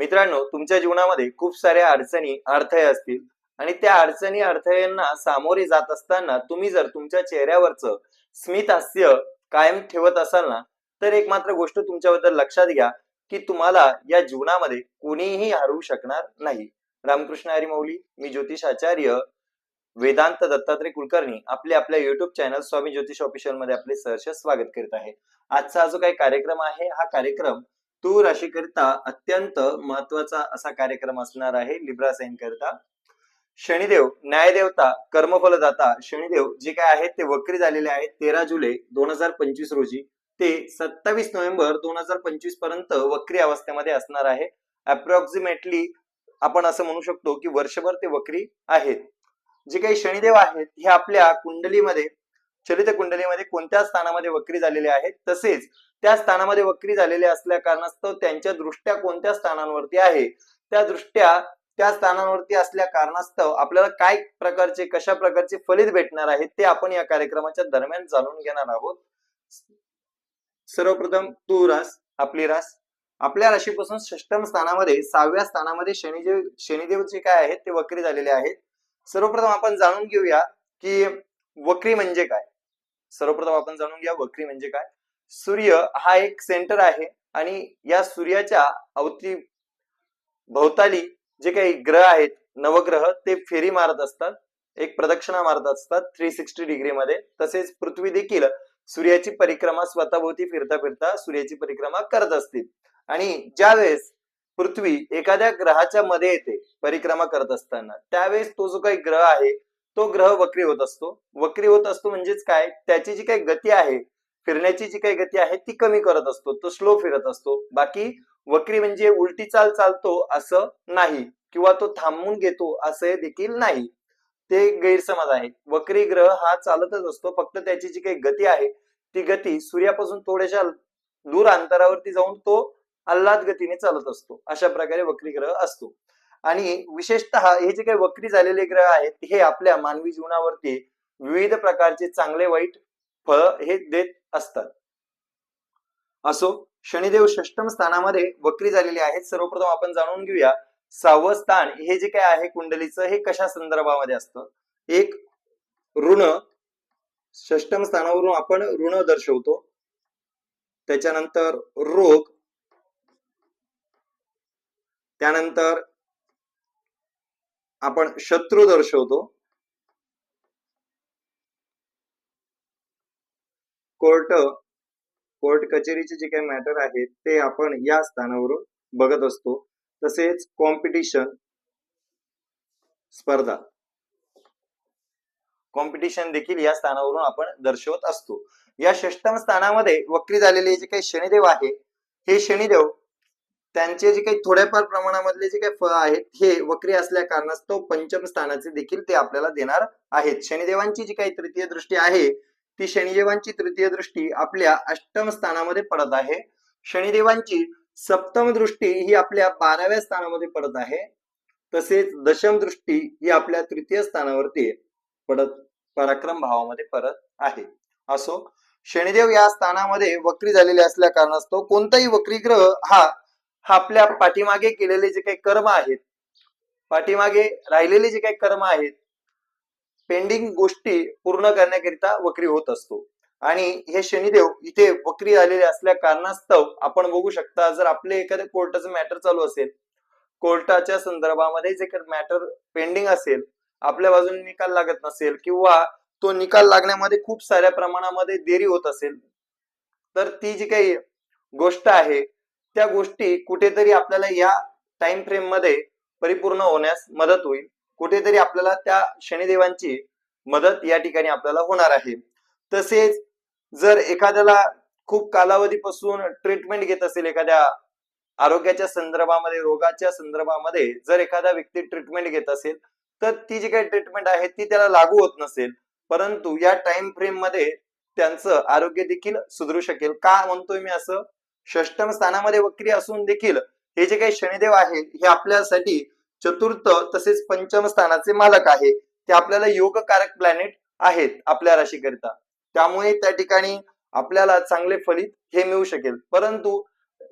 मित्रांनो तुमच्या जीवनामध्ये खूप साऱ्या अडचणी अडथळे असतील. आणि त्या अडचणी अडथळ्यांना सामोरे जात असताना तुम्ही जर तुमच्या चेहऱ्यावरचं स्मित हास्य कायम ठेवत असाल ना तर एक मात्र गोष्ट तुमच्याबद्दल लक्षात घ्या की तुम्हाला या जीवनामध्ये कोणीही हरवू शकणार नाही. रामकृष्ण हरी मौली मी ज्योतिष आचार्य वेदांत दत्तात्रय कुलकर्णी आपले आपल्या युट्यूब चॅनल स्वामी ज्योतिष ऑफिशियलमध्ये आपले सहर्ष स्वागत करीत आहे. आजचा जो काही कार्यक्रम आहे हा कार्यक्रम तू राशीकरिता अत्यंत महत्त्वाचा असा कार्यक्रम असणार आहे लिब्रा साईन करता. शनिदेव न्यायदेवता कर्मफलदाता शनिदेव जे काय आहेत ते वक्री झालेले आहेत तेरा जुलै दोन हजार पंचवीस रोजी. ते सत्तावीस नोव्हेंबर दोन हजार पंचवीसपर्यंत वक्री अवस्थेमध्ये असणार आहे. अप्रॉक्सिमेटली आपण असं म्हणू शकतो की वर्षभर ते वक्री आहेत. जे काही शनिदेव आहेत हे आपल्या कुंडलीमध्ये चलित कुंडलीमध्ये कोणत्या स्थानामध्ये वक्री झालेले आहेत तसेच त्या स्थानामध्ये वक्री झालेले असल्या कारणास्तव त्यांच्या दृष्ट्या कोणत्या स्थानांवरती आहे? त्या दृष्ट्या त्या स्थानांवरती असल्या कारणास्तव आपल्याला काय प्रकारचे कशा प्रकारचे फलित भेटणार आहेत ते आपण या कार्यक्रमाच्या दरम्यान जाणून घेणार आहोत. सर्वप्रथम तू रास आपली रास. आपल्या राशीपासून षष्टम स्थानामध्ये सहाव्या स्थानामध्ये शनिदेव शनिदेव जे काय आहेत ते वक्री झालेले आहेत. सर्वप्रथम आपण जाणून घेऊया की वक्री म्हणजे काय? सर्वप्रथम आपण जाणून घ्या वक्री म्हणजे काय? सूर्य हा एक सेंटर आहे आणि या सूर्याच्या अवती भोवताली जे काही ग्रह आहेत नवग्रह ते फेरी मारत असतात. एक प्रदक्षिणा मारत असतात थ्री सिक्स्टी डिग्री मध्ये. तसेच पृथ्वी देखील सूर्याची परिक्रमा स्वतःभोवती फिरता फिरता सूर्याची परिक्रमा करत असते आणि ज्या वेळेस पृथ्वी एखाद्या ग्रहाच्या मध्ये येते परिक्रमा करत असताना त्यावेळेस तो जो काही ग्रह आहे तो ग्रह वक्री होत असतो. वक्री होत असतो म्हणजेच काय? त्याची जी काही गती आहे फिरण्याची जी काही गती आहे ती कमी करत असतो. तो स्लो फिरत असतो. बाकी वक्री म्हणजे उलटी चाल चालतो असं नाही किंवा तो थांबून घेतो असं देखील नाही. ते गैरसमज आहे. वक्री ग्रह हा चालतच असतो. फक्त त्याची जी काही गती आहे ती गती सूर्यापासून थोड्याशा दूर अंतरावरती जाऊन तो अल्लाद गतीने चालत असतो. अशा प्रकारे वक्री ग्रह असतो. आणि विशेषतः हे जे काही वक्री झालेले ग्रह आहेत हे आपल्या मानवी जीवनावरती विविध प्रकारचे चांगले वाईट फळ हे देत असतात. असो शनिदेव षष्टम स्थानामध्ये वक्री झालेले आहेत. सर्वप्रथम आपण जाणून घेऊया सहावं स्थान हे जे काय आहे कुंडलीचं हे कशा संदर्भामध्ये असतं? एक ऋण. षष्टम स्थानावरून आपण ऋण दर्शवतो. त्याच्यानंतर रोग. त्यानंतर आपण शत्रू दर्शवतो. कोर्ट कोर्ट कचेरीचे जे काही मॅटर आहेत ते आपण या स्थानावरून बघत असतो. तसेच कॉम्पिटिशन स्पर्धा. कॉम्पिटिशन देखील या स्थानावरून आपण दर्शवत असतो. या षष्टम स्थानामध्ये वक्री झालेले जे काही शनिदेव आहे हे शनिदेव त्यांचे जे काही थोड्याफार प्रमाणामधले जे काही फळ आहेत हे वक्री असल्या कारणास्तव पंचम स्थानाचे देखील ते आपल्याला देणार आहेत. शनिदेवांची जी काही तृतीय दृष्टी आहे ती शनिदेवांची तृतीय दृष्टी आपल्या अष्टम स्थानामध्ये पडत आहे. शनिदेवांची सप्तम दृष्टी ही आपल्या बाराव्या स्थानामध्ये पडत आहे. तसेच दशम दृष्टी ही आपल्या तृतीय स्थानावरती पडत पराक्रम भावामध्ये परत आहे. असो शनिदेव या स्थानामध्ये वक्री झालेले असल्या कारणास्तव कोणताही वक्री ग्रह हा हा आपल्या पाठीमागे केलेले जे काही कर्म आहेत पाठीमागे राहिलेले जे काही कर्म आहेत पेंडिंग गोष्टी पूर्ण करण्याकरिता वक्री होत असतो. आणि हे शनिदेव इथे वक्री आलेले असल्या कारणास्तव आपण बघू शकता जर आपले एखाद्या कोर्टाचं मॅटर चालू असेल कोर्टाच्या संदर्भामध्ये जे काही मॅटर पेंडिंग असेल आपल्या बाजूने निकाल लागत नसेल किंवा तो निकाल लागण्यामध्ये खूप साऱ्या प्रमाणामध्ये देरी होत असेल तर ती जी काही गोष्ट आहे त्या गोष्टी कुठेतरी आपल्याला या टाइम फ्रेममध्ये परिपूर्ण होण्यास मदत होईल. कुठेतरी आपल्याला त्या शनिदेवांची मदत या ठिकाणी आपल्याला होणार आहे. तसेच जर एखाद्याला खूप कालावधीपासून ट्रीटमेंट घेत असेल एखाद्या आरोग्याच्या संदर्भामध्ये रोगाच्या संदर्भामध्ये जर एखादा व्यक्ती ट्रीटमेंट घेत असेल तर ती जी काही ट्रीटमेंट आहे ती त्याला लागू होत नसेल. परंतु या टाइम फ्रेममध्ये त्यांचं आरोग्य देखील सुधरू शकेल. का म्हणतोय मी असं? षष्टम स्थानामध्ये वक्री असून देखील हे जे काही शनिदेव आहे हे आपल्यासाठी चतुर्थ तसेच पंचम स्थानाचे मालक आहे. ते आपल्याला योगकारक प्लॅनेट आहेत आपल्या राशीकरिता. त्यामुळे त्या ठिकाणी आपल्याला चांगले फलित हे मिळू शकेल. परंतु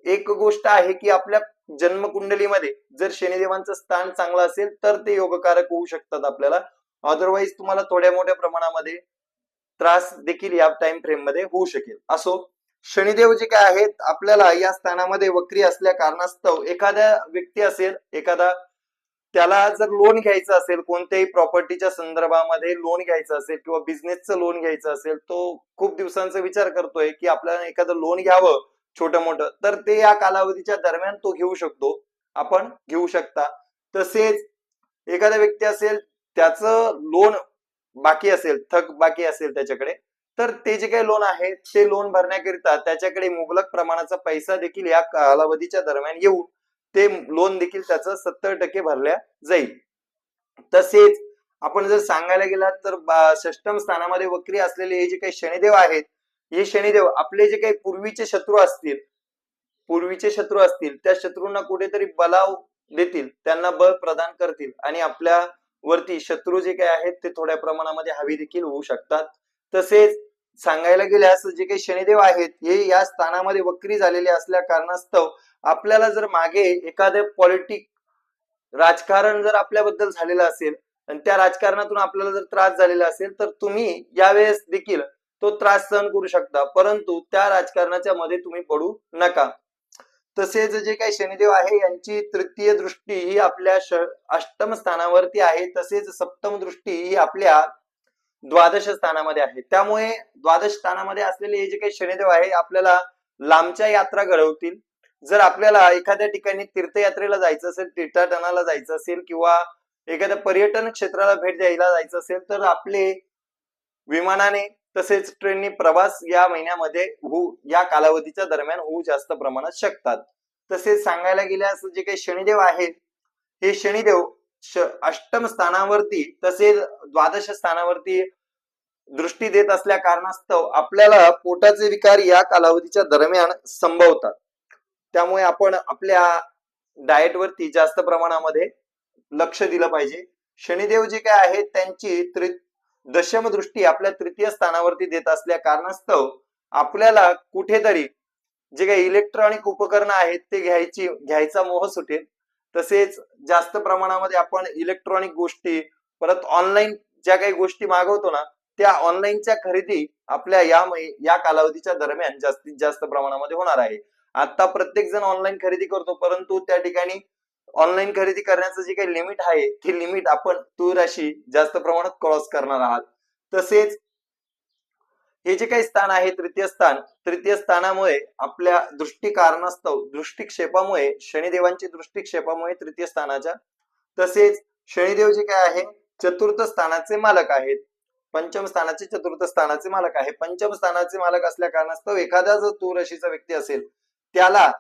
एक गोष्ट आहे की आपल्या जन्मकुंडलीमध्ये जर शनिदेवांचं स्थान चांगलं असेल तर ते योगकारक होऊ शकतात आपल्याला. अदरवाईज तुम्हाला थोड्या मोठ्या प्रमाणामध्ये त्रास देखील या टाइम फ्रेममध्ये होऊ शकेल. असो शनिदेव जे काय आहेत आपल्याला या स्थानामध्ये वक्री असल्या कारणास्तव एखाद्या व्यक्ती असेल एखादा त्याला जर लोन घ्यायचं असेल कोणत्याही प्रॉपर्टीच्या संदर्भामध्ये लोन घ्यायचं असेल किंवा बिझनेसचं लोन घ्यायचं असेल तो खूप दिवसांचा विचार करतोय की आपल्याला एखादं लोन घ्यावं छोटं मोठं तर ते या कालावधीच्या दरम्यान तो घेऊ शकतो. आपण घेऊ शकता. तसेच एखादा व्यक्ती असेल त्याचं लोन बाकी असेल थक बाकी असेल त्याच्याकडे तर ते जे काही लोन आहे ते लोन भरण्याकरिता त्याच्याकडे मुबलक प्रमाणाचा पैसा देखील या कालावधीच्या दरम्यान येऊन ते लोन देखील त्याचं सत्तर टक्के भरल्या जाईल. तसेच आपण जर सांगायला गेलात तर षष्टम स्थानामध्ये वक्री असलेले हे जे काही शनिदेव आहेत हे शनिदेव आपले जे काही पूर्वीचे शत्रू असतील पूर्वीचे शत्रू असतील त्या शत्रूंना कुठेतरी बलाव देतील त्यांना बळ प्रदान करतील आणि आपल्या वरती शत्रू जे काही आहेत ते थोड्या प्रमाणामध्ये हवी देखील होऊ शकतात. तसेच सांगायला गेल्यास जे काही शनिदेव आहेत हे या स्थानामध्ये वक्री झालेले असल्या कारणास्तव आपल्याला जर मागे एखादं पॉलिटिक राजकारण जर आपल्याबद्दल झालेलं असेल आणि त्या राजकारणातून आपल्याला जर त्रास झालेला असेल तर तुम्ही यावेळेस देखील तो त्रास सहन करू शकता. परंतु त्या राजकारणाच्या मध्ये तुम्ही पडू नका. तसेच जे काही शनिदेव आहे यांची तृतीय दृष्टी ही आपल्या श- अष्टम स्थानावरती आहे. तसेच सप्तम दृष्टी ही आपल्या द्वादश स्थानामध्ये आहे. त्यामुळे द्वादश स्थानामध्ये असलेले हे जे काही शनिदेव आहे आपल्याला लांबच्या यात्रा घडवतील. जर आपल्याला एखाद्या ठिकाणी तीर्थयात्रेला जायचं असेल तीर्थाटनाला जायचं असेल किंवा एखाद्या पर्यटन क्षेत्राला भेट द्यायला जायचं असेल तर आपले विमानाने तसेच ट्रेननी प्रवास या महिन्यामध्ये होऊ या कालावधीच्या दरम्यान होऊ जास्त प्रमाणात शकतात. तसेच सांगायला गेल्यास जे काही शनिदेव आहेत हे शनिदेव श- अष्टम स्थानावरती तसेच द्वादश स्थानावरती दृष्टी देत असल्या कारणास्तव आपल्याला पोटाचे विकार या कालावधीच्या दरम्यान संभवतात. त्यामुळे आपण आपल्या डाएट वरती जास्त प्रमाणामध्ये लक्ष दिलं पाहिजे. शनिदेव जे काय आहेत त्यांची त्रि दशम दृष्टी आपल्या तृतीय स्थानावरती देत असल्या कारणास्तव आपल्याला कुठेतरी जे काही इलेक्ट्रॉनिक उपकरणं आहेत ते घ्यायची घ्यायचा मोह सुटेल. तसेच जास्त प्रमाणामध्ये आपण इलेक्ट्रॉनिक गोष्टी परत ऑनलाईन ज्या काही गोष्टी मागवतो ना त्या ऑनलाईनच्या खरेदी आपल्या या या कालावधीच्या दरम्यान जास्तीत जास्त प्रमाणामध्ये होणार आहे. आता प्रत्येक जण ऑनलाईन खरेदी करतो परंतु त्या ठिकाणी ऑनलाईन खरेदी करण्याचं जे काही लिमिट आहे ते लिमिट आपण तूर राशी जास्त प्रमाणात क्रॉस करणार आहात. तसेच हे जे काही स्थान आहे तृतीय स्थान तृतीय स्थानामुळे आपल्या दृष्टी कारणास्तव दृष्टिक्षेपामुळे शनिदेवांची दृष्टिक्षेपामुळे तृतीय स्थानाच्या तसेच शनिदेव जे काय आहे चतुर्थ स्थानाचे मालक आहेत. पंचम स्थानाचे चतुर्थ स्थानाचे मालक आहे. पंचम स्थानाचे मालक असल्या कारणास्तव एखादा जर तूर राशीचा व्यक्ती असेल त्याला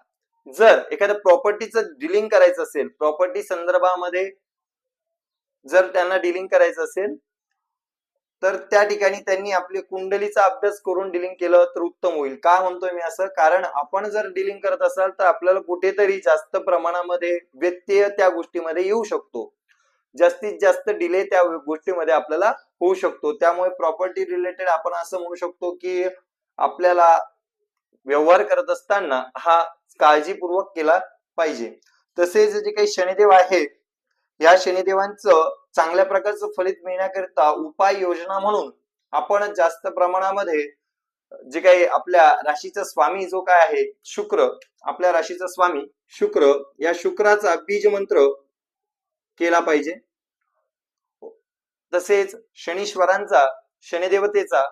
जर एखाद्या प्रॉपर्टीचं डिलिंग करायचं असेल प्रॉपर्टी संदर्भामध्ये जर त्यांना डिलिंग करायचं असेल तर त्या ठिकाणी त्यांनी आपली कुंडलीचा अभ्यास करून डिलिंग केलं तर उत्तम होईल. का म्हणतोय मी असं? कारण आपण जर डिलिंग करत असाल तर आपल्याला कुठेतरी जास्त प्रमाणामध्ये व्यत्यय त्या गोष्टीमध्ये येऊ शकतो. जास्तीत जास्त डिले त्या गोष्टीमध्ये आपल्याला होऊ शकतो. त्यामुळे प्रॉपर्टी रिलेटेड आपण असं म्हणू शकतो की आपल्याला व्यवहार करत असताना हा काळजीपूर्वक केला पाहिजे. तसेच जे काही शनिदेव आहे या शनिदेवांचं चांगल्या प्रकारचं फलित मिळण्याकरिता उपाय योजना म्हणून आपण जास्त प्रमाणामध्ये जे काही आपल्या राशीचा स्वामी जो काय आहे शुक्र आपल्या राशीचा स्वामी शुक्र या शुक्राचा बीज मंत्र केला पाहिजे. तसेच शनीश्वरांचा शनिदेवतेचा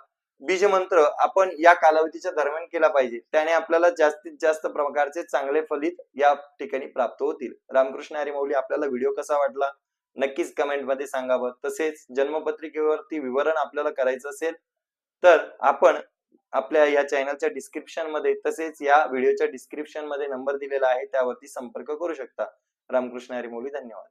बीज मंत्र आपण या कालावधीच्या दरम्यान केला पाहिजे. त्याने आपल्याला जास्तीत जास्त प्रकारचे चांगले फलित या ठिकाणी प्राप्त होतील. रामकृष्ण हरिमौली आपल्याला व्हिडिओ कसा वाटला? नक्कीच कमेंटमध्ये सांगावं. तसेच जन्मपत्रिकेवरती विवरण आपल्याला करायचं असेल तर आपण आपल्या या चॅनलच्या डिस्क्रिप्शनमध्ये तसेच या व्हिडिओच्या डिस्क्रिप्शनमध्ये नंबर दिलेला आहे त्यावरती संपर्क करू शकता. रामकृष्ण हरिमौली धन्यवाद.